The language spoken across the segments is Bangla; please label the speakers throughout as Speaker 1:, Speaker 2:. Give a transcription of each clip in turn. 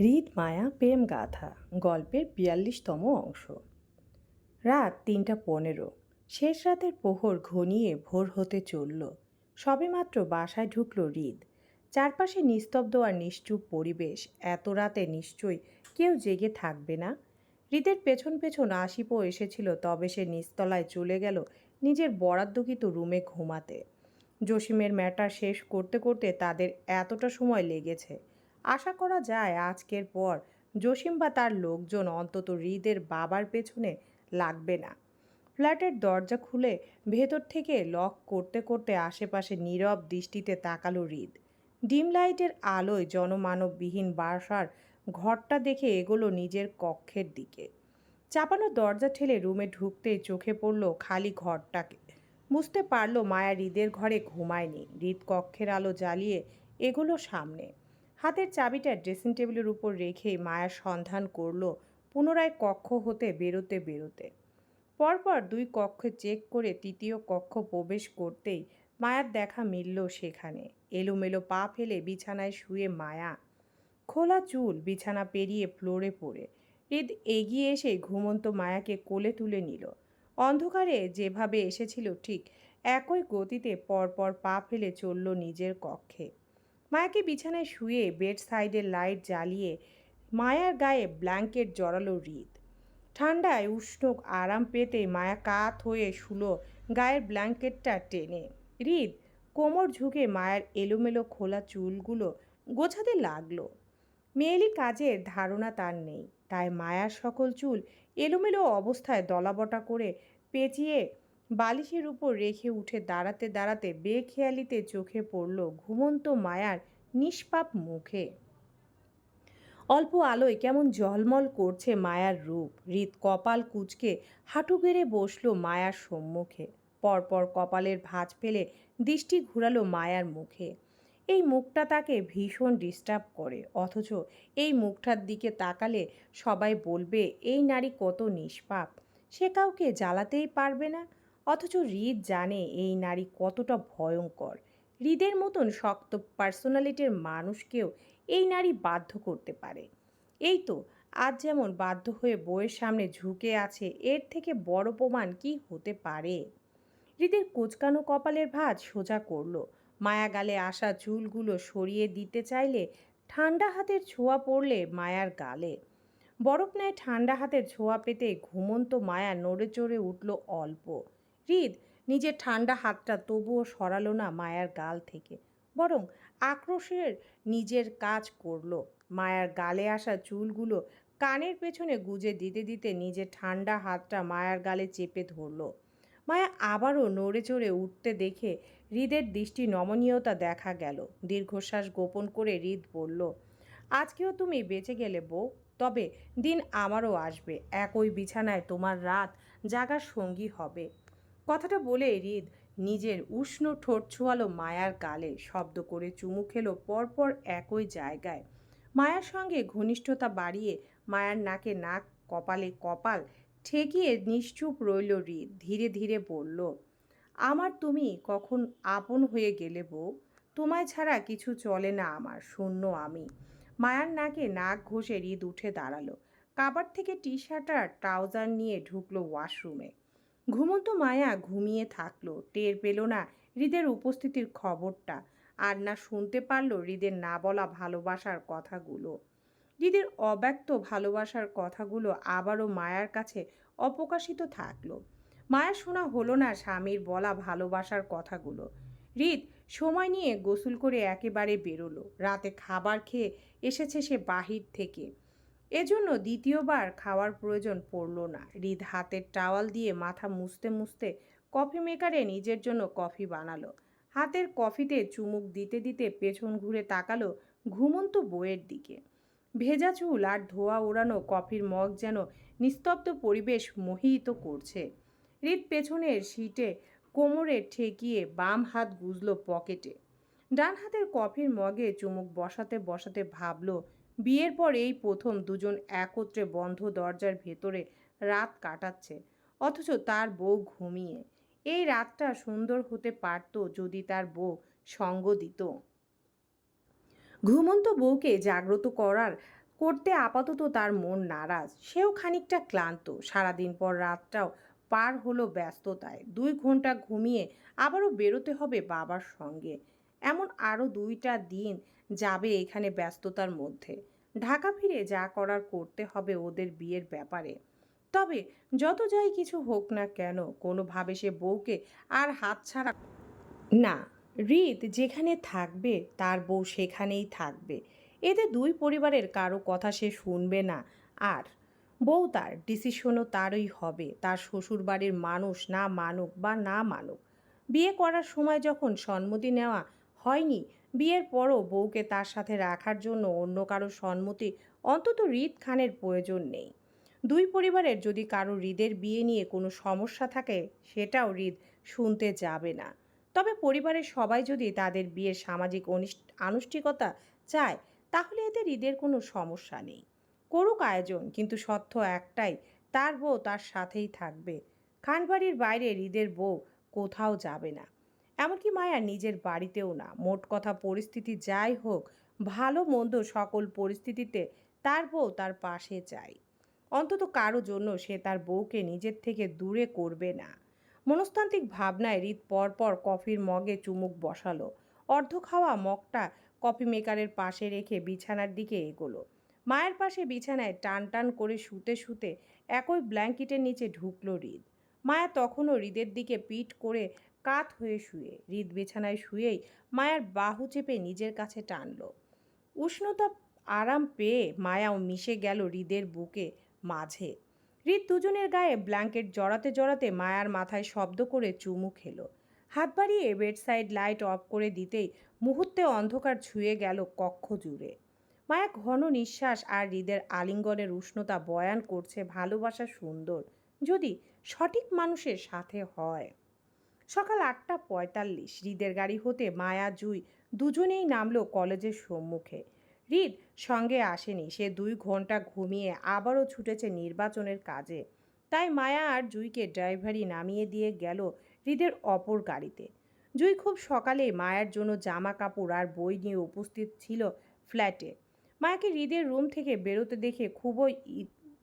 Speaker 1: হৃদ মায়া প্রেম গাথা, গল্পের বিয়াল্লিশতম অংশ। রাত তিনটা পনেরো। শেষ রাতের প্রহর ঘনিয়ে ভোর হতে চলল। সবেমাত্র বাসায় ঢুকল হৃদ। চারপাশে নিস্তব্ধ আর নিশ্চুপ পরিবেশ, এত রাতে নিশ্চয়ই কেউ জেগে থাকবে না। হৃদের পেছন পেছন আশিপও এসেছিল, তবে সে নিস্তলায় চলে গেল নিজের বরাদ্দকৃত রুমে ঘুমাতে। জসিমের ম্যাটার শেষ করতে করতে তাদের এতটা সময় লেগেছে। আশা করা যায় আজকের পর জসিম বা তার লোকজন অন্তত হৃদের বাবার পেছনে লাগবে না। ফ্ল্যাটের দরজা খুলে ভেতর থেকে লক করতে করতে আশেপাশে নীরব দৃষ্টিতে তাকালো হৃদ। ডিম লাইটের আলোয় জনমানববিহীন বাসার ঘরটা দেখে এগোলো নিজের কক্ষের দিকে। চাপানো দরজা ঠেলে রুমে ঢুকতেই চোখে পড়ল খালি ঘরটাকে। বুঝতে পারল মায়া হৃদের ঘরে ঘুমায়নি। হৃদ কক্ষের আলো জ্বালিয়ে এগোলো সামনে। হাতের চাবিটা ড্রেসিং টেবিলের উপর রেখেই মায়া সন্ধান করল, পুনরায় কক্ষ হতে বেরোতে বেরোতে। পরপর দুই কক্ষে চেক করে তৃতীয় কক্ষ প্রবেশ করতেই মায়ার দেখা মিলল সেখানে। এলোমেলো পা ফেলে বিছানায় শুয়ে মায়া, খোলা চুল বিছানা পেরিয়ে ফ্লোরে পড়ে। হৃদ এগিয়ে এসে ঘুমন্ত মায়াকে কোলে তুলে নিল। অন্ধকারে যেভাবে এসেছিল ঠিক একই গতিতে পরপর পা ফেলে চলল নিজের কক্ষে। মায়াকে বিছানায় শুয়ে বেড সাইডের লাইট জ্বালিয়ে মায়ার গায়ে ব্ল্যাঙ্কেট জড়ালো হৃদ ঠান্ডায় উষ্ণ আরাম পেতে মায়া কাত হয়ে শুলো গায়ের ব্ল্যাঙ্কেটটা টেনে। হৃদ কোমর ঝুঁকে মায়ের এলোমেলো খোলা চুলগুলো গোছাতে লাগল। মেয়েলি কাজের ধারণা তার নেই, তাই মায়ার সকল চুল এলোমেলো অবস্থায় দলাবটা করে পেঁচিয়ে বালিশের উপর রেখে উঠে দাঁড়াতে দাঁড়াতে বেখেয়ালিতে চোখে পড়ল ঘুমন্ত মায়ার নিষ্পাপ মুখে। অল্প আলোয় কেমন জলমল করছে মায়ার রূপ। হৃদ কপাল কুচকে হাঁটু গেড়ে বসল মায়ার সম্মুখে। পরপর কপালের ভাঁজ ফেলে দৃষ্টি ঘুরালো মায়ার মুখে। এই মুখটা তাকে ভীষণ ডিস্টার্ব করে। অথচ এই মুখটার দিকে তাকালে সবাই বলবে, এই নারী কত নিষ্পাপ। সে কাউকে জ্বালাতেই পারবে না। অথচ হৃদ জানে এই নারী কতটা ভয়ঙ্কর। হৃদের মতন শক্ত পার্সোনালিটির মানুষকেও এই নারী বাধ্য করতে পারে। এই তো, আজ যেমন বাধ্য হয়ে বইয়ের সামনে ঝুঁকে আছে, এর থেকে বড় প্রমাণ কি হতে পারে? হৃদের কোচকানো কপালের ভাঁজ সোজা করল। মায়া গালে আসা চুলগুলো সরিয়ে দিতে চাইলে ঠান্ডা হাতের ছোঁয়া পড়লে মায়ার গালে। বরফ নেয় ঠান্ডা হাতের ছোঁয়া পেতে ঘুমন্ত মায়া নড়ে চড়ে উঠল অল্প। হৃদ নিজের ঠান্ডা হাতটা তবুও সরালো না মায়ার গাল থেকে। বরং আক্রোশের নিজের কাজ করল। মায়ার গালে আসা চুলগুলো কানের পেছনে গুজে দিতে দিতে নিজের ঠান্ডা হাতটা মায়ার গালে চেপে ধরলো। মায়া আবারও নড়ে চড়ে উঠতে দেখে হৃদের দৃষ্টি নমনীয়তা দেখা গেল। দীর্ঘশ্বাস গোপন করে হৃদ বলল, আজকেও তুমি বেঁচে গেলে বউ, তবে দিন আমারও আসবে। একই বিছানায় তোমার রাত জাগার সঙ্গী হবে। কথাটা বলে হৃদ নিজের উষ্ণ ঠোঁট ছোঁয়ালো মায়ার গালে, শব্দ করে চুমু খেলো পরপর একই জায়গায়। মায়ার সঙ্গে ঘনিষ্ঠতা বাড়িয়ে মায়ার নাকে নাক কপালে কপাল ঠেকিয়ে নিশ্চুপ রইল হৃদ ধীরে ধীরে বলল, আমার তুমি কখন আপন হয়ে গেলে বউ? তোমায় ছাড়া কিছু চলে না আমার, শূন্য আমি। মায়ার নাকে নাক ঘষে হৃদ উঠে দাঁড়াল। কাবার থেকে টি শার্ট আর ট্রাউজার নিয়ে ঢুকলো ওয়াশরুমে। ঘুমন্ত মায়া ঘুমিয়ে থাকল। টের পেল না হৃদের উপস্থিতির খবরটা। আর না শুনতে পারল হৃদের না বলা ভালোবাসার কথাগুলো। হৃদের অব্যক্ত ভালোবাসার কথাগুলো আবারও মায়ার কাছে অপ্রকাশিত থাকল। মায়া শোনা হলো না স্বামীর বলা ভালোবাসার কথাগুলো। হৃদ সময় নিয়ে গোসল করে একেবারে বেরোলো। রাতে খাবার খেয়ে এসেছে সে বাহির থেকে। এজন্য দ্বিতীয়বার খাওয়ার প্রয়োজন পড়ল না। হৃদ হাতের টাওয়াল দিয়ে মাথা মুছতে মুছতে কফি মেকারে নিজের জন্য কফি বানালো। হাতের কফিতে চুমুক দিতে দিতে পেছন ঘুরে তাকালো ঘুমন্ত বইয়ের দিকে। ভেজা চুল আর ধোয়া ওড়ানো কফির মগ যেন নিস্তব্ধ পরিবেশ মোহিত করছে। হৃদ পেছনের সিটে কোমরে ঠেকিয়ে বাম হাত গুজল পকেটে। ডান হাতের কফির মগে চুমুক বসাতে বসাতে ভাবলো বিয়ের পর এই প্রথম দুজন একত্রে বন্ধ দরজার ভেতরে রাত কাটাচ্ছে, অথচ তার বউ ঘুমিয়ে। এই রাতটা সুন্দর হতে পারত যদি তার বউ সঙ্গ দিত। ঘুমন্ত বউকে জাগ্রত করার করতে আপাতত তার মন নারাজ। সেও খানিকটা ক্লান্ত। সারাদিন পর রাতটাও পার হলো ব্যস্ততায়। দুই ঘণ্টা ঘুমিয়ে আবারও বেরোতে হবে বাবার সঙ্গে। এমন আরও দুইটা দিন যাবে এখানে ব্যস্ততার মধ্যে। ঢাকা ফিরে যা করার করতে হবে ওদের বিয়ের ব্যাপারে। তবে যত যাই কিছু হোক না কেন, কোনোভাবে সে বউকে আর হাত ছাড়া না, রিত যেখানে থাকবে তার বউ সেখানেই থাকবে। এতে দুই পরিবারের কারও কথা সে শুনবে না। আর বউ তার ডিসিশনও তারই হবে, তার শ্বশুরবাড়ির মানুষ না মানুক বা না মানুক। বিয়ে করার সময় যখন সম্মতি নেওয়া হয়নি বিয়ের পরও বউকে তার সাথে রাখার জন্য অন্য কারও সম্মতি অন্তত হৃদ খানের প্রয়োজন নেই। দুই পরিবারের যদি কারও হৃদের বিয়ে নিয়ে কোনো সমস্যা থাকে, সেটাও হৃদ শুনতে যাবে না। তবে পরিবারের সবাই যদি তাদের বিয়ের সামাজিক আনুষ্ঠানিকতা চায়, তাহলে এতে হৃদের কোনো সমস্যা নেই। করুক আয়োজন, কিন্তু সত্য একটাই, তার বউ তার সাথেই থাকবে। খানবাড়ির বাইরে হৃদের বউ কোথাও যাবে না। এমনকি মায়া নিজের বাড়িতেও না। মোট কথা পরিস্থিতি যাই হোক, ভালো মন্দ সকল পরিস্থিতিতে তার বউ তার পাশে চাই অন্তত কারও জন্য সে তার বউকে নিজের থেকে দূরে করবে না। মনস্তান্ত্রিক ভাবনায় হৃদ পরপর কফির মগে চুমুক বসালো। অর্ধ খাওয়া মগটা কফি মেকারের পাশে রেখে বিছানার দিকে এগোলো। মায়ের পাশে বিছানায় টান টান করে শুতে শুতে একই ব্ল্যাঙ্কেটের নিচে ঢুকলো হৃদ মায়া তখনও হৃদের দিকে পিঠ করে কাত হয়ে শুয়ে, হৃদ বিছানায় শুয়েই মায়ার বাহু চেপে নিজের কাছে টানল। উষ্ণতা আরাম পেয়ে মায়াও মিশে গেল হৃদের বুকে মাঝে। হৃদ দুজনের গায়ে ব্ল্যাঙ্কেট জড়াতে জড়াতে মায়ার মাথায় শব্দ করে চুমু খেলো। হাত বাড়িয়ে বেডসাইড লাইট অফ করে দিতেই মুহূর্তে অন্ধকার ছুঁয়ে গেল কক্ষ জুড়ে। মায়া ঘন নিঃশ্বাস আর হৃদের আলিঙ্গনের উষ্ণতা বয়ান করছে ভালোবাসা সুন্দর, যদি সঠিক মানুষের সাথে হয়। সকাল আটটা পঁয়তাল্লিশ। হৃদের গাড়ি হতে মায়া জুই দুজনেই নামলো কলেজের সম্মুখে। হৃদ সঙ্গে আসেনি, সে দুই ঘণ্টা ঘুমিয়ে আবারও ছুটেছে নির্বাচনের কাজে। তাই মায়া আর জুইকে ড্রাইভারি নামিয়ে দিয়ে গেল হৃদের অপর গাড়িতে। জুই খুব সকালে মায়ের জন্য জামা কাপড় আর বই নিয়ে উপস্থিত ছিল ফ্ল্যাটে। মায়াকে হৃদের রুম থেকে বেরোতে দেখে খুবই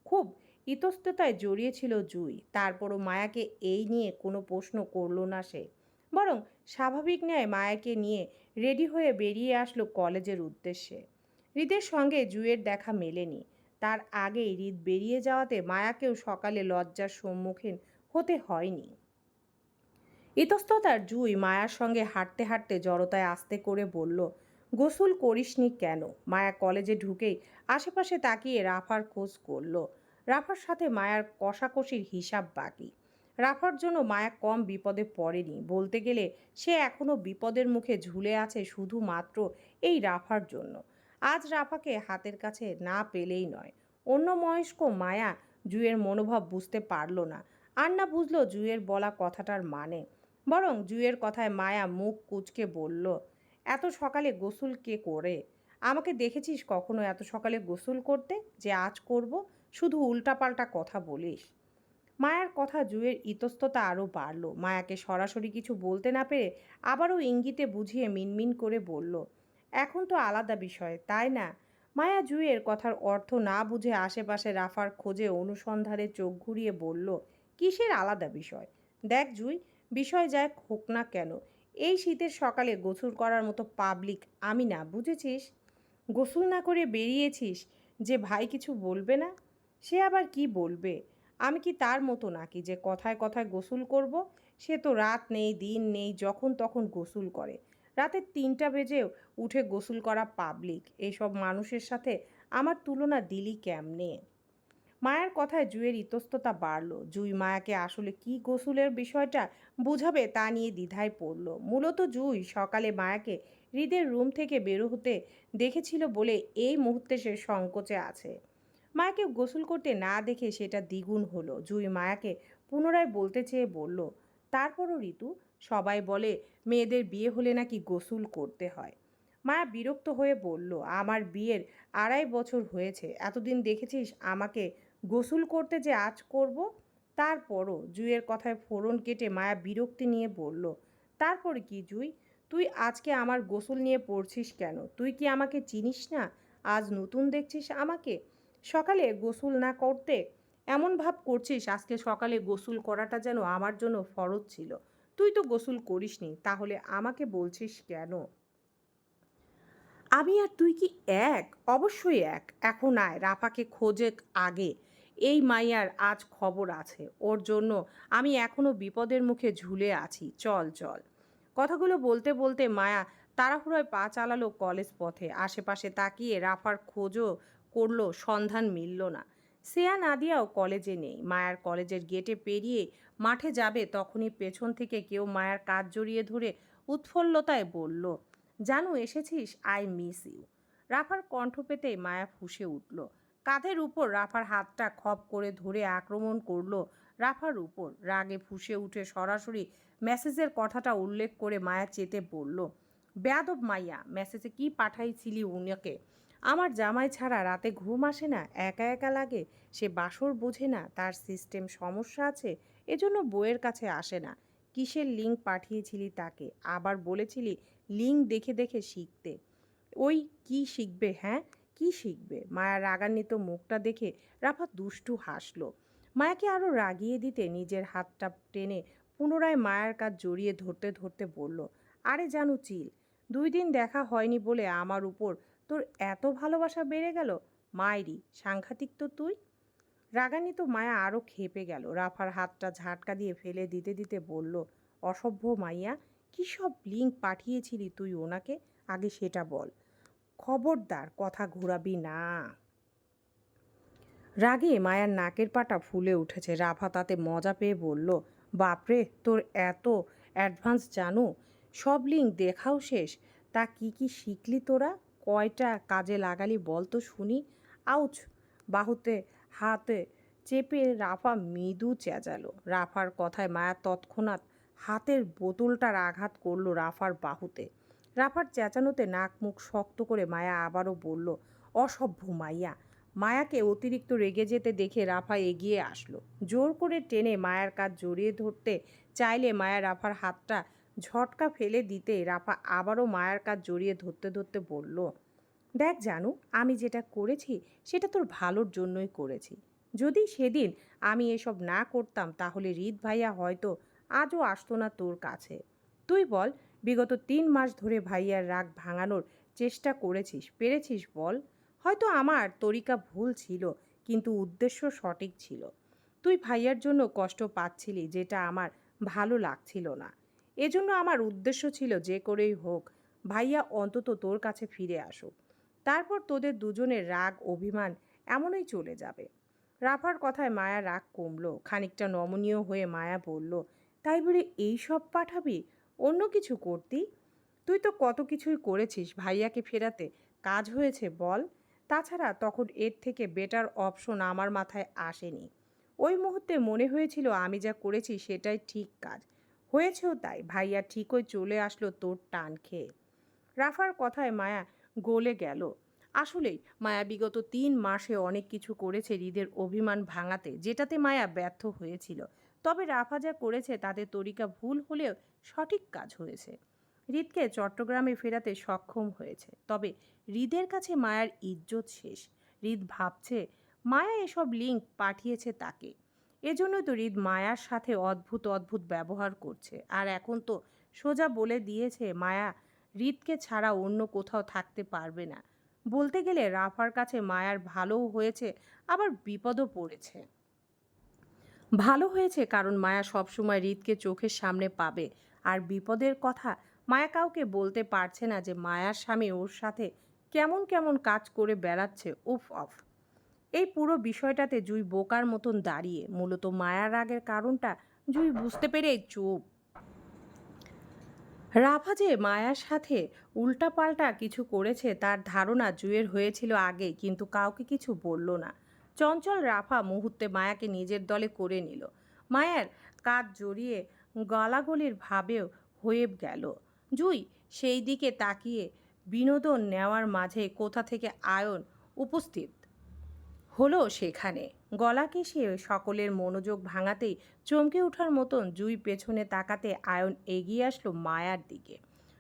Speaker 1: খুব ইতস্ততায় জড়িয়েছিল জুই। তারপরও মায়াকে এই নিয়ে কোনো প্রশ্ন করল না সে। বরং স্বাভাবিক ন্যায় মায়াকে নিয়ে রেডি হয়ে বেরিয়ে আসলো কলেজের উদ্দেশ্যে। হৃদের সঙ্গে জুয়ের দেখা মেলেনি। তার আগেই হৃদ বেরিয়ে যাওয়াতে মায়াকেও সকালে লজ্জার সম্মুখীন হতে হয়নি। ইতস্ততার জুই মায়ার সঙ্গে হাঁটতে হাঁটতে জড়তায় আস্তে করে বলল, গোসল করিসনি কেন? মায়া কলেজে ঢুকেই আশেপাশে তাকিয়ে রাফার খোঁজ করল। রাফার সাথে মায়ার কষাকষির হিসাব বাকি। রাফার জন্য মায়া কম বিপদে পড়েনি। বলতে গেলে সে এখনও বিপদের মুখে ঝুলে আছে শুধুমাত্র এই রাফার জন্য। আজ রাফাকে হাতের কাছে না পেলেই নয়। অন্য ময়স্ক মায়া জুয়ের মনোভাব বুঝতে পারল না। আর না বুঝলো জুয়ের বলা কথাটার মানে। বরং জুয়ের কথায় মায়া মুখ কুচকে বলল, এত সকালে গোসল কে করে? আমাকে দেখেছিস কখনো এত সকালে গোসল করতে? যে আজ করব শুধু উল্টাপাল্টা কথা বলিস। মায়ার কথা জুয়ের ইতস্ততা আরও বাড়ল। মায়াকে সরাসরি কিছু বলতে না পেরে আবারও ইঙ্গিতে বুঝিয়ে মিনমিন করে বলল, এখন তো আলাদা বিষয়, তাই না? মায়া জুয়ের কথার অর্থ না বুঝে আশেপাশে রাফার খোঁজে অনুসন্ধানে চোখ ঘুরিয়ে বলল, কিসের আলাদা বিষয়? দেখ জুই, বিষয় যাই হোক না কেন, এই শীতের সকালে গোসল করার মতো পাবলিক আমি না, বুঝেছিস? গোসল না করে বেরিয়েছিস, যে ভাই কিছু বলবে না? সে আবার কি বলবে? আমি কি তার মতো নাকি যে কথায় কথায় গোসল করব? সে তো রাত নেই, দিন নেই, যখন তখন গোসল করে। রাতে তিনটা বেজেও উঠে গোসল করা পাবলিক এইসব মানুষের সাথে আমার তুলনা দিলি কেমনে? মায়ের কথায় জুয়ের ইতস্ততা বাড়ল। জুই মায়াকে আসলে কি গোসলের বিষয়টা বুঝাবে তা নিয়ে দ্বিধায় পড়ল। মূলত জুই সকালে মায়াকে হৃদের রুম থেকে বেরো হতে দেখেছিল বলে এই মুহূর্তে সে সংকোচে আছে। মায়াকে গোসল করতে না দেখে সেটা দ্বিগুণ হলো। জুই মায়াকে পুনরায় বলতে চেয়ে বলল, তারপরও ঋতু? সবাই বলে মেয়েদের বিয়ে হলে নাকি গোসল করতে হয়। মায়া বিরক্ত হয়ে বলল, আমার বিয়ের আড়াই বছর হয়েছে। এতদিন দেখেছিস আমাকে গোসল করতে যে আজ করব? তারপরও জুইয়ের কথায় ফোড়ন কেটে মায়া বিরক্তি নিয়ে বলল, তারপরে কি জুই? তুই আজকে আমার গোসল নিয়ে পড়ছিস কেন? তুই কি আমাকে চিনিস না? আজ নতুন দেখছিস আমাকে? সকালে গোসল না করতে এমন ভাব করছিস আজকে সকালে গোসল করাটা যেন আমার জন্য ফরজ ছিল। তুই তো গোসল করিসনি, তাহলে আমাকে বলছিস কেন? আমি আর তুই কি এক? অবশ্যই এক। এখন আয়, রাফাকে খোঁজে আগে। এই মাইয়ার আজ খবর আছে। ওর জন্য আমি এখনও বিপদের মুখে ঝুলে আছি। চল চল। কথাগুলো বলতে বলতে মায়া তাড়াহুড়োয় পা চালালো কলেজ পথে। আশেপাশে তাকিয়ে রাফার খোঁজও করল, সন্ধান মিলল না। সেয়া নাদিয়াও কলেজে নেই। মায়ার কলেজের গেটে পেরিয়ে মাঠে যাবে তখনই পেছন থেকে কেউ মায়ার কাজ জড়িয়ে ধরে উৎফুল্লতায় বলল, জানু, এসেছিস? I miss you. রাফার কণ্ঠ পেতেই মায়া ফুঁসে উঠল। কাঁধের উপর রাফার হাতটা খপ করে ধরে আক্রমণ করল রাফার উপর। রাগে ফুঁসে উঠে সরাসরি মেসেজের কথাটা উল্লেখ করে মায়া চেতে বলল বেয়াদব মাইয়া মেসেজে কি পাঠাইছিলি উনাকে? আমার জামাই ছাড়া রাতে ঘুম আসে না, একা একা লাগে, সে বাসর বোঝে না, তার সিস্টেম সমস্যা আছে, এজন্য বইয়ের কাছে আসে না। কিসের লিঙ্ক পাঠিয়েছিলি তাকে? আবার বলেছিলি লিঙ্ক দেখে দেখে শিখতে। ওই কি শিখবে হ্যাঁ? কি শিখবে? মায়া রাগান্বিত মুখটা দেখে রাফা দুষ্টু হাসলো। মায়াকে আরও রাগিয়ে দিতে নিজের হাতটা টেনে পুনরায় মায়ের কাজ জড়িয়ে ধরতে ধরতে বলল, আরে জানু চিল দুই দিন দেখা হয়নি বলে আমার উপর তোর এত ভালোবাসা বেড়ে গেল? মায়েরই সাংঘাতিক তো তুই? রাগান্বিত মায়া আরও খেপে গেল। রাফার হাতটা ঝাটকা দিয়ে ফেলে দিতে দিতে বলল, অসভ্য মাইয়া, কী সব লিঙ্ক পাঠিয়েছিলি তুই ওনাকে? আগে সেটা বল। খবরদার, কথা ঘোরাবি না। রাগে মায়ার নাকের পাটা ফুলে উঠেছে। রাফা তাতে মজা পেয়ে বলল, বাপরে, তোর এত অ্যাডভান্স জানো? সব লিঙ্ক দেখাও শেষ। তা কি কি শিখলি তোরা? কয়টা কাজে লাগালি বল তো শুনি। আউচ, বাহুতে, হাতে চেপে রাফা মৃদু চেঁচালো। রাফার কথায় মায়া তৎক্ষণাৎ হাতের বোতলটার আঘাত করল রাফার বাহুতে। রাফার চেঁচানোতে নাক মুখ শক্ত করে মায়া আবারও বলল, অসভ্য মাইয়া, মায়াকে অতিরিক্ত রেগে যেতে দেখে রাফা এগিয়ে আসলো। জোর করে টেনে মায়ার কাজ জড়িয়ে ধরতে চাইলে মায়া রাফার হাতটা ঝটকা ফেলে দিতে রাফা আবারও মায়ার কাজ জড়িয়ে ধরতে ধরতে বলল, দেখ জানু, আমি যেটা করেছি, সেটা তোর ভালোর জন্যই করেছি। যদি সেদিন আমি এসব না করতাম, তাহলে রিত ভাইয়া হয়তো আজও আসতো না তোর কাছে। তুই বল, বিগত তিন মাস ধরে ভাইয়ার রাগ ভাঙানোর চেষ্টা করেছিস, পেরেছিস বল? হয়তো আমার তরিকা ভুল ছিল, কিন্তু উদ্দেশ্য সঠিক ছিল। তুই ভাইয়ার জন্য কষ্ট পাচ্ছিলি, যেটা আমার ভালো লাগছিল না। এজন্য আমার উদ্দেশ্য ছিল যে করেই হোক, ভাইয়া অন্তত তোর কাছে ফিরে আসুক। তারপর তোদের দুজনের রাগ, অভিমান এমনই চলে যাবে। রাফার কথায় মায়া রাগ কমলো, খানিকটা নমনীয় হয়ে মায়া বলল, তাই বলে এই সব পাঠাবি? অন্য কিছু করতি? তুই তো কত কিছুই করেছিস ভাইয়াকে ফেরাতে, কাজ হয়েছে বল? তাছাড়া তখন এর থেকে বেটার অপশন আমার মাথায় আসেনি। ওই মুহূর্তে মনে হয়েছিল আমি যা করেছি সেটাই ঠিক কাজ। হয়েছেও তাই। ভাইয়া ঠিকই চলে আসলো তোর টান খেয়ে। রাফার কথায় মায়া গলে গেল। আসলেই মায়া বিগত তিন মাসে অনেক কিছু করেছে হৃদের অভিমান ভাঙাতে, যেটাতে মায়া ব্যর্থ হয়েছিল। তবে রাফা যা করেছে তাদের তরিকা ভুল হলেও সঠিক কাজ হয়েছে। হৃদকে চট্টগ্রামে ফেরাতে সক্ষম হয়েছে। তবে হৃদের কাছে মায়ার ইজ্জত শেষ। হৃদ ভাবছে, মায়া এসব লিঙ্ক পাঠিয়েছে তাকে। এজন্যই তো হৃদ মায়ার সাথে অদ্ভুত অদ্ভুত ব্যবহার করছে। আর এখন তো সোজা বলে দিয়েছে, মায়া, হৃদকে ছাড়া অন্য কোথাও থাকতে পারবে না। বলতে গেলে রাফার কাছে মায়ার ভালোও হয়েছে, আবার বিপদও পড়েছে। ভালো হয়েছে কারণ মায়া সবসময় হৃদকে চোখের সামনে পাবে। আর বিপদের কথা মায়া কাউকে বলতে পারছে না যে মায়ার স্বামী ওর সাথে কেমন কেমন কাজ করে বেড়াচ্ছে। উফ, অফ। এই পুরো বিষয়টাতে জুই বোকার মতন দাঁড়িয়ে। মূলত মায়ার রাগের কারণটা জুই বুঝতে পেরে চুপ। রাফা যে মায়ার সাথে উল্টাপাল্টা কিছু করেছে, তার ধারণা জুয়ের হয়েছিল আগে কিন্তু কাউকে কিছু বলল না। চঞ্চল রাফা মুহূর্তে মায়াকে নিজের দলে করে নিল। মায়ার কাজ জড়িয়ে গলাগলির ভাবেও হয়ে গেল। জুই সেই দিকে তাকিয়ে বিনোদন নেওয়ার মাঝে কোথা থেকে আয়ন উপস্থিত? হলো সেখানে। গলা কেশে সকলের মনোযোগ ভাঙাতেই চমকে ওঠার মতন জুই পেছনে তাকাতে আয়ন এগিয়ে আসলো মায়ার দিকে।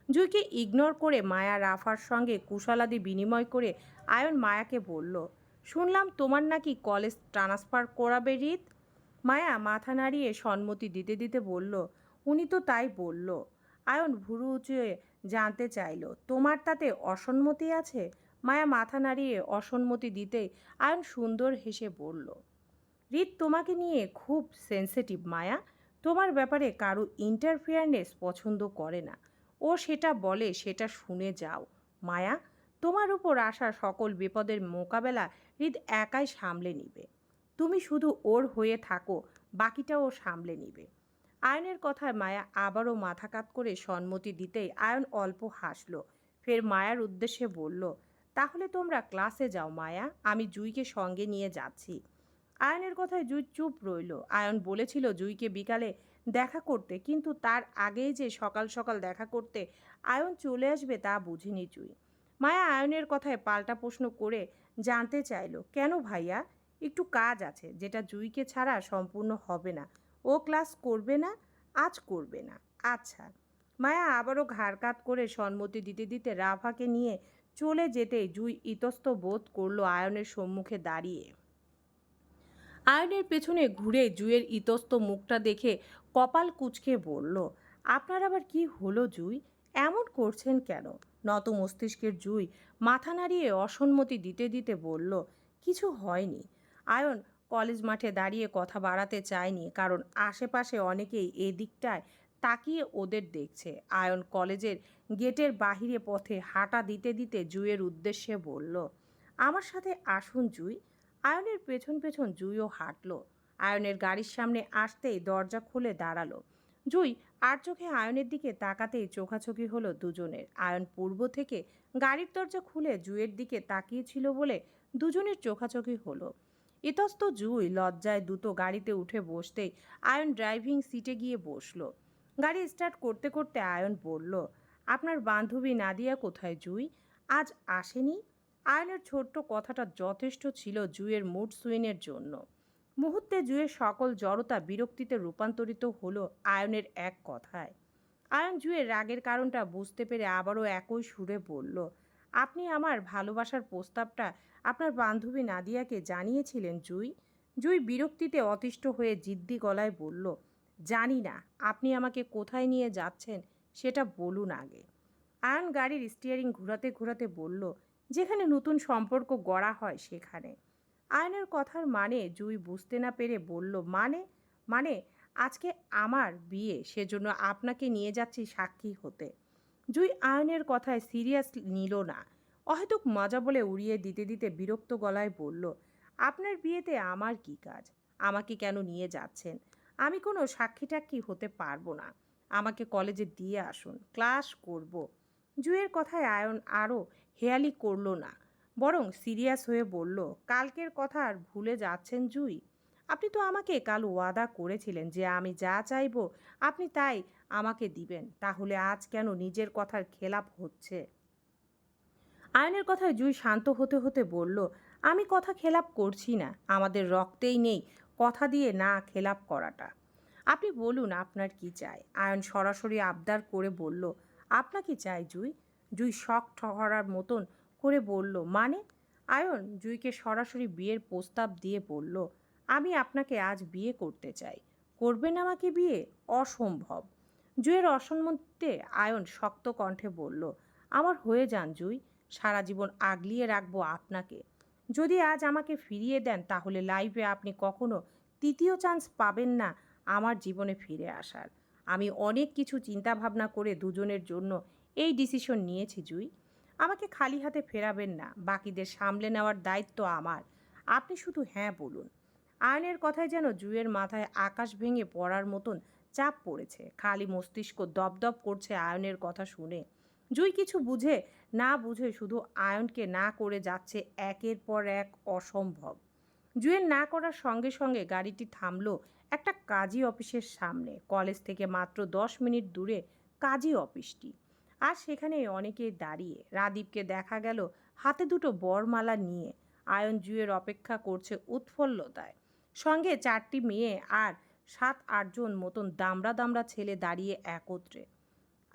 Speaker 1: জুইকে ইগনোর করে মায়া রাফার সঙ্গে কুশলাদি বিনিময় করে আয়ন মায়াকে বলল, শুনলাম তোমার নাকি কলেজ ট্রান্সফার করাবে রিত? মায়া মাথা নাড়িয়ে সম্মতি দিতে দিতে বলল, উনি তো তাই বলল। আয়ন ভুরু উঁচুয়ে জানতে চাইল, তোমার তাতে অসম্মতি আছে? মায়া মাথা নাড়িয়ে অসম্মতি দিতে আয়ন সুন্দর হেসে বলল, রিত, তোমাকে নিয়ে খুব সেন্সিটিভ মায়া। তোমার ব্যাপারে কারও ইন্টারফেয়ারনেস পছন্দ করে না। ও সেটা বলে সেটা শুনে যাও। মায়া, তোমার উপর আসা সকল বিপদের মোকাবেলা হৃদ একাই সামলে নিবে। তুমি শুধু ওর হয়ে থাকো বাকিটা ও সামলে নিবে। আয়নের কথায় মায়া আবারও মাথা কাত করে সম্মতি দিতেই আয়ন অল্প হাসলো। ফের মায়ার উদ্দেশ্যে বলল তাহলে তোমরা ক্লাসে যাও, মায়া। আমি জুইকে সঙ্গে নিয়ে যাচ্ছি। আয়নের কথায় জুই চুপ রইল। আয়ন বলেছিল জুইকে বিকালে দেখা করতে, কিন্তু তার আগেই যে সকাল সকাল দেখা করতে আয়ন চলে আসবে তা বুঝিনি জুই। মায়া আয়নের কথায় পাল্টা প্রশ্ন করে জানতে চাইলো, কেন ভাইয়া? একটু কাজ আছে, যেটা জুইকে ছাড়া সম্পূর্ণ হবে না। ও ক্লাস করবে না, আজ করবে না। আচ্ছা। মায়া আবারও ঘাড় কাত করে সম্মতি দিতে দিতে রাফাকে নিয়ে চলে যেতে জুই ইতস্ত বোধ করল আয়নের সম্মুখে দাঁড়িয়ে। আয়নের পেছনে ঘুরে জুইয়ের ইতস্ত মুখটা দেখে কপাল কুচকে বলল, আপনার আবার কি হলো জুই? এমন করছেন কেন? নত মস্তিষ্কের জুই মাথা নাড়িয়ে অসম্মতি দিতে দিতে বলল, কিছু হয়নি। আয়ন কলেজ মাঠে দাঁড়িয়ে কথা বাড়াতে চায়নি, কারণ আশেপাশে অনেকেই এদিকটায় তাকিয়ে ওদের দেখছে। আয়ন কলেজের গেটের বাহিরে পথে হাঁটা দিতে দিতে জুইয়ের উদ্দেশ্যে বলল, আমার সাথে আসুন জুই। আয়নের পেছন পেছন জুইও হাঁটল। আয়নের গাড়ির সামনে আসতেই দরজা খুলে দাঁড়াল। জুই আর চোখে আয়নের দিকে তাকাতেই চোখাচোখি হলো দুজনের। আয়ন পূর্ব থেকে গাড়ির দরজা খুলে জুইয়ের দিকে তাকিয়েছিল বলে দুজনের চোখাচোখি হলো। ইতস্ত জুই লজ্জায় দুটো গাড়িতে উঠে বসতেই আয়ন ড্রাইভিং সিটে গিয়ে বসল। গাড়ি স্টার্ট করতে করতে আয়ন বলল, আপনার বান্ধবী নাদিয়া কোথায়, জুই? আজ আসেনি? আয়নের ছোট্ট কথাটা যথেষ্ট ছিল জুয়ের মুড সুইনের জন্য। মুহূর্তে জুয়ের সকল জড়তা বিরক্তিতে রূপান্তরিত হলো আয়নের এক কথায়। আয়ন জুয়ের রাগের কারণটা বুঝতে পেরে আবারও একই সুরে বলল, আপনি আমার ভালোবাসার প্রস্তাবটা আপনার বান্ধবী নাদিয়াকে জানিয়েছিলেন, জুই? জুই বিরক্তিতে অতিষ্ঠ হয়ে জিদ্দি গলায় বলল জানি না আপনি আমাকে কোথায় নিয়ে যাচ্ছেন সেটা বলুন আগে। আয়ন গাড়ির স্টিয়ারিং ঘোরাতে ঘোরাতে বলল, যেখানে নতুন সম্পর্ক গড়া হয় সেখানে। আয়নের কথার মানে জুই বুঝতে না পেরে বলল মানে? মানে আজকে আমার বিয়ে, সেজন্য আপনাকে নিয়ে যাচ্ছি সাক্ষী হতে। জুই আয়নের কথায় সিরিয়াস নিল না। অহেতুক মজা বলে উড়িয়ে দিতে দিতে বিরক্ত গলায় বলল, আপনার বিয়েতে আমার কি কাজ? আমাকে কেন নিয়ে যাচ্ছেন? আমি কোনো সাক্ষী টাক্ষী হতে পারব না। আমাকে কলেজে দিয়ে আসুন, ক্লাস করব। জুয়ের কথায় আয়ন আরও হেয়ালি করল না, বরং সিরিয়াস হয়ে বলল, কালকের কথা আর ভুলে যাচ্ছেন জুই? আপনি তো আমাকে কাল ওয়াদা করেছিলেন যে আমি যা চাইব, আপনি তাই আমাকে দিবেন, তাহলে আজ কেন নিজের কথার খেলাপ হচ্ছে? আয়নের কথায় জুই শান্ত হতে হতে বলল, আমি কথা খেলাপ করছি না, আমাদের রক্তেই নেই কথা দিয়ে না খেলাপ করাটা। আপনি বলুন আপনার কি চাই? আয়ন সরাসরি আবদার করে বলল আপনাকে চাই জুই? জুই শখ ঠহরার মতন করে বলল মানে? আয়ন জুইকে সরাসরি বিয়ের প্রস্তাব দিয়ে বলল, আমি আপনাকে আজ বিয়ে করতে চাই। করবেন আমাকে বিয়ে? অসম্ভব। জুয়ের অসম্মতিতে আয়ন শক্ত কণ্ঠে বলল, আমার হয়ে যান জুই। সারা জীবন আগলিয়ে রাখব আপনাকে। যদি আজ আমাকে ফিরিয়ে দেন, তাহলে লাইফে আপনি কখনো তৃতীয় চান্স পাবেন না আমার জীবনে ফিরে আসার। আমি অনেক কিছু চিন্তা ভাবনা করে দুজনের জন্য এই ডিসিশন নিয়েছি, জুই। আমাকে খালি হাতে ফেরাবেন না, বাকিদের সামলে নেওয়ার দায়িত্ব আমার। আপনি শুধু হ্যাঁ বলুন। আয়নের কথায় যেন জুয়ের মাথায় আকাশ ভেঙে পড়ার মতন চাপ পড়েছে। খালি মস্তিষ্ক দপদপ করছে আয়নের কথা শুনে। জুই কিছু বুঝে, না বুঝে শুধু আয়নকে না করে যাচ্ছে একের পর এক অসম্ভব। জুয়ের না করার সঙ্গে সঙ্গে গাড়িটি থামলো একটা কাজী অফিসের সামনে। কলেজ থেকে মাত্র দশ মিনিট দূরে কাজী অফিসটি। আর সেখানে অনেকেই দাঁড়িয়ে। রাদীপকে দেখা গেল হাতে দুটো বরমালা নিয়ে। আয়ন জুয়ের অপেক্ষা করছে উৎফুল্লতায়। সঙ্গে চারটি মেয়ে আর সাত আটজন মতন দামড়া দামড়া ছেলে দাঁড়িয়ে একত্রে।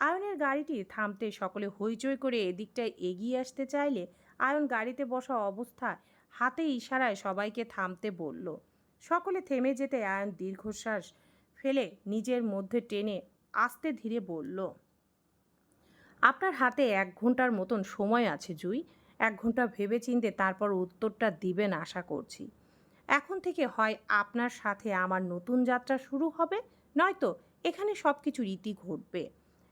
Speaker 1: আয়নের গাড়িটি থামতে সকলে হইচই করে এদিকটায় এগিয়ে আসতে চাইলে আয়ন গাড়িতে বসা অবস্থায় হাতে ইশারায় সবাইকে থামতে বলল। সকলে থেমে যেতে আয়ন দীর্ঘশ্বাস ফেলে নিজের মধ্যে টেনে আস্তে ধীরে বলল, আপনার হাতে এক ঘণ্টার মতন সময় আছে জুই। এক ঘণ্টা ভেবে চিনতে তারপর উত্তরটা দিবেন আশা করছি। এখন থেকে হয় আপনার সাথে আমার নতুন যাত্রা শুরু হবে, নয়তো এখানে সব কিছু রীতি ঘটবে।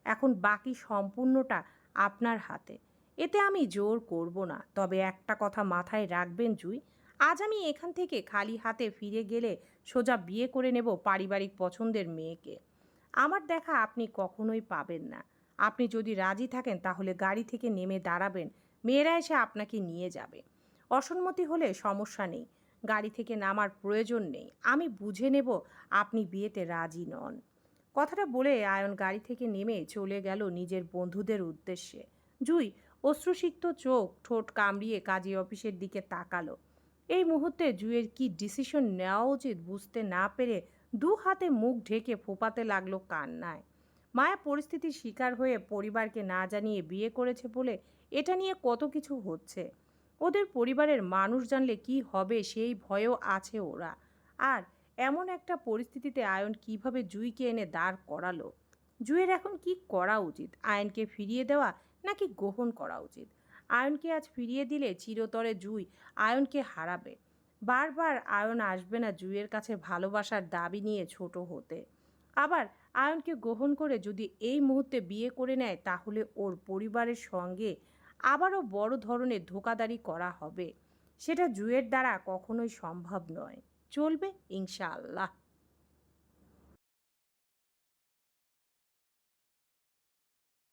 Speaker 1: এখন বাকি সম্পূর্ণটা আপনার হাতে। এতে আমি জোর করব না। তবে একটা কথা মাথায় রাখবেন, জুই। আজ আমি এখান থেকে খালি হাতে ফিরে গেলে সোজা বিয়ে করে নেব পারিবারিক পছন্দের মেয়েকে। আমার দেখা আপনি কখনোই পাবেন না। আপনি যদি রাজি থাকেন, তাহলে গাড়ি থেকে নেমে দাঁড়াবেন। মেয়েরা এসে আপনাকে নিয়ে যাবে। অসম্মতি হলে সমস্যা নেই। গাড়ি থেকে নামার প্রয়োজন নেই। আমি বুঝে নেব আপনি বিয়েতে রাজি নন। কথাটা বলে আয়ন গাড়ি থেকে নেমে চলে গেল নিজের বন্ধুদের উদ্দেশ্যে। জুই অশ্রুসিক্ত চোখ ঠোঁট কামড়িয়ে কাজী অফিসের দিকে তাকালো। এই মুহূর্তে জুয়ের কি ডিসিশন নেওয়া উচিত বুঝতে না পেরে দু হাতে মুখ ঢেকে ফোপাতে লাগল কান্নায়। মায়া পরিস্থিতির শিকার হয়ে পরিবারকে না জানিয়ে বিয়ে করেছে বলে এটা নিয়ে কত কিছু হচ্ছে। ওদের পরিবারের মানুষ জানলে কি হবে সেই ভয়ও আছে ওরা। আর এমন একটা পরিস্থিতিতে আয়ন কীভাবে জুইকে এনে দাঁড় করালো? জুয়ের এখন কি করা উচিত? আয়নকে ফিরিয়ে দেওয়া নাকি গ্রহণ করা উচিত? আয়নকে আজ ফিরিয়ে দিলে চিরতরে জুই আয়নকে হারাবে। বারবার আয়ন আসবে না জুইয়ের কাছে ভালোবাসার দাবি নিয়ে ছোট হতে। আবার আয়নকে গ্রহণ করে যদি এই মুহূর্তে বিয়ে করে নেয়, তাহলে ওর পরিবারের সঙ্গে আবারও বড় ধরনের ধোকাদারি করা হবে। সেটা জুয়ের দ্বারা কখনোই সম্ভব নয়। চলবে ইনশাআল্লাহ।